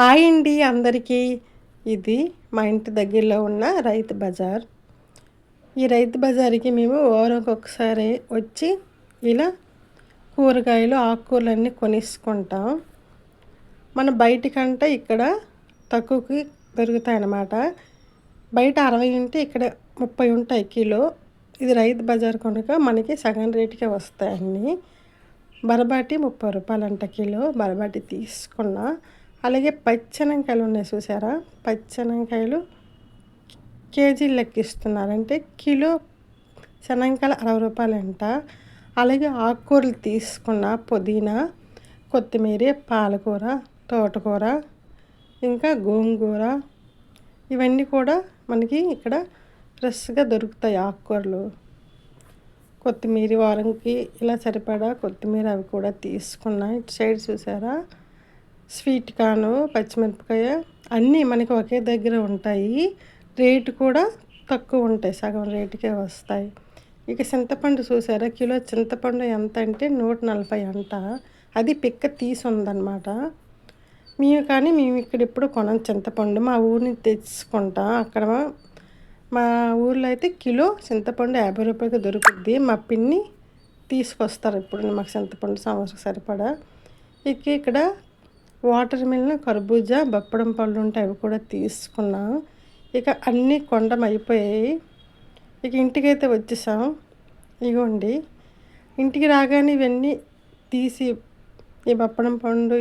Hi అండి అందరికీ. ఇది మా ఇంటి దగ్గరలో ఉన్న రైతు బజార్. ఈ రైతు బజార్కి మేము వారంకి వచ్చి ఇలా కూరగాయలు ఆకుకూరలన్నీ కొనేసుకుంటాం. మన బయటికంటే ఇక్కడ తక్కువకి దొరుకుతాయి అన్నమాట బయట అరవై ఉంటే ఇక్కడ ముప్పై ఉంటాయి కిలో. ఇది రైతు బజార్ కనుక మనకి సగం రేటుకే వస్తాయి అన్నీ. బరబాటి ముప్పై రూపాయలు అంట కిలో బరబాటి తీసుకున్నా. అలాగే పచ్చనంకాయలు ఉన్నాయి చూసారా? పచ్చనంకాయలు కేజీలు లెక్కిస్తున్నారంటే కిలో శనంకాయలు అరవై రూపాయలంట. అలాగే ఆకుకూరలు తీసుకున్న పుదీనా కొత్తిమీర పాలకూర తోటకూర ఇంకా గోంగూర ఇవన్నీ కూడా మనకి ఇక్కడ ఫ్రెష్గా దొరుకుతాయి ఆకుకూరలు. కొత్తిమీర వారంకి ఇలా సరిపడా కొత్తిమీర అవి కూడా తీసుకున్నా ఇటు సైడ్ చూసారా? స్వీట్ కాను పచ్చిమిరపకాయ అన్నీ మనకి ఒకే దగ్గర ఉంటాయి. రేటు కూడా తక్కువ ఉంటాయి. సగం రేటుకే వస్తాయి. ఇక చింతపండు చూసారా? కిలో చింతపండు ఎంత అంటే నూట నలభై అంట. అది పిక్క తీసి ఉందన్నమాట. మేము కానీ మేము ఇక్కడ ఇప్పుడు కొనం చింతపండు. మా ఊరిని తెచ్చుకుంటాం. అక్కడ మా ఊర్లో అయితే కిలో చింతపండు యాభై రూపాయలకి దొరుకుద్ది. మా పిన్ని తీసుకొస్తారు ఇప్పుడు మాకు చింతపండు సంవత్సరం సరిపడా. ఇక ఇక్కడ వాటర్ మిల్న కర్బూజా బప్పడం పళ్ళు ఉంటాయి అవి కూడా తీసుకున్నాం. ఇక అన్నీ కొండం అయిపోయాయి. ఇక ఇంటికైతే వచ్చేసాం. ఇగోండి. ఇంటికి రాగానే ఇవన్నీ తీసి ఈ బప్పడం పండు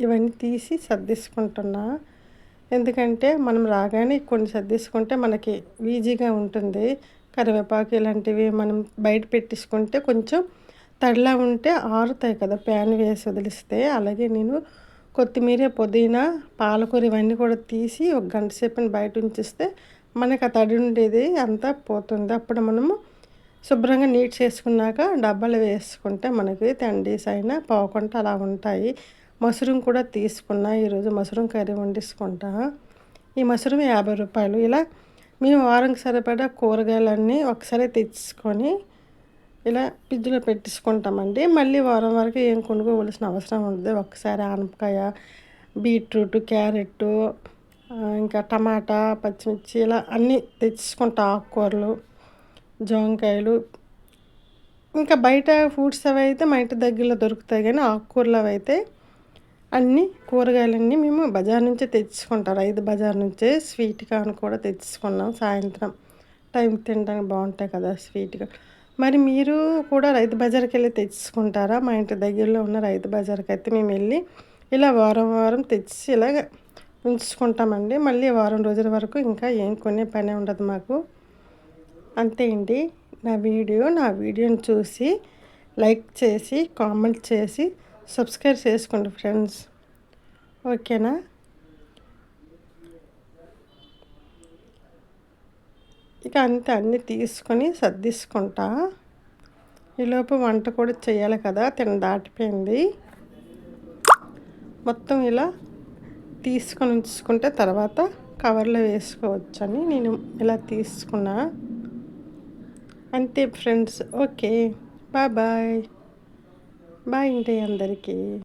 ఇవన్నీ తీసి సర్దేసుకుంటున్నా. ఎందుకంటే మనం రాగానే కొన్ని సర్దేసుకుంటే మనకి ఈజీగా ఉంటుంది. కరివేపాకు ఇలాంటివి మనం బయట పెట్టేసుకుంటే కొంచెం తడిలా ఉంటే ఆరుతాయి కదా ప్యాన్ వేసి వదిలిస్తే. అలాగే నేను కొత్తిమీర పుదీనా పాలకూర ఇవన్నీ కూడా తీసి ఒక గంట సేపని బయట ఉంచిస్తే మనకు ఆ తడి ఉండేది అంతా పోతుంది. అప్పుడు మనము శుభ్రంగా నీట్ చేసుకున్నాక డబ్బాలు వేసుకుంటే మనకి టెన్ డేస్ అయినా పోకుండా అలా ఉంటాయి. మష్రూమ్ కూడా తీసుకున్నా ఈరోజు మష్రూమ్ కర్రీ వండేసుకుంటా. ఈ మష్రూమ్ యాభై రూపాయలు. ఇలా మేము వారంకి సరిపడా కూరగాయలన్నీ ఒకసారి తెచ్చుకొని ఇలా ఫ్రిడ్జ్లో పెట్టించుకుంటామండి మళ్ళీ వారం వరకు ఏం కొనుక్కోవలసిన అవసరం ఉండదు. ఒకసారి ఆనపకాయ బీట్రూట్ క్యారెట్ ఇంకా టమాటా పచ్చిమిర్చి ఇలా అన్నీ తెచ్చుకుంటాం ఆకుకూరలు జోంకాయలు. ఇంకా బయట ఫ్రూట్స్ అవి అయితే మా ఇంటి దగ్గరలో దొరుకుతాయి. కానీ ఆకుకూరలు అవి అయితే అన్ని కూరగాయలన్నీ మేము బజార్ నుంచే తెచ్చుకుంటాం రైతు బజార్ నుంచే స్వీట్ అని కూడా తెచ్చుకున్నాం సాయంత్రం. టైం తినడానికి బాగుంటాయి కదా స్వీట్గా. మరి మీరు కూడా రైతు బజార్కి వెళ్ళి తెచ్చుకుంటారా? మా ఇంటి దగ్గరలో ఉన్న రైతు బజార్కి అయితే మేము వెళ్ళి ఇలా వారం వారం తెచ్చి ఇలాగ ఉంచుకుంటామండి. మళ్ళీ వారం రోజుల వరకు ఇంకా ఏం కొనే పని ఉండదు మాకు. అంతే అండి. నా వీడియో నా వీడియోని చూసి లైక్ చేసి కామెంట్ చేసి సబ్స్క్రైబ్ చేసుకోండి ఫ్రెండ్స్. ఓకేనా? ఇక అంతే అన్నీ తీసుకొని సర్దిసుకుంటా. ఈలోపు వంట కూడా చేయాలి కదా తిన దాటిపోయింది. మొత్తం ఇలా తీసుకొని ఉంచుకుంటే తర్వాత కవర్లో వేసుకోవచ్చని నేను ఇలా తీసుకున్నా. అంతే friends okay bye bye. Bye అండి అందరికీ.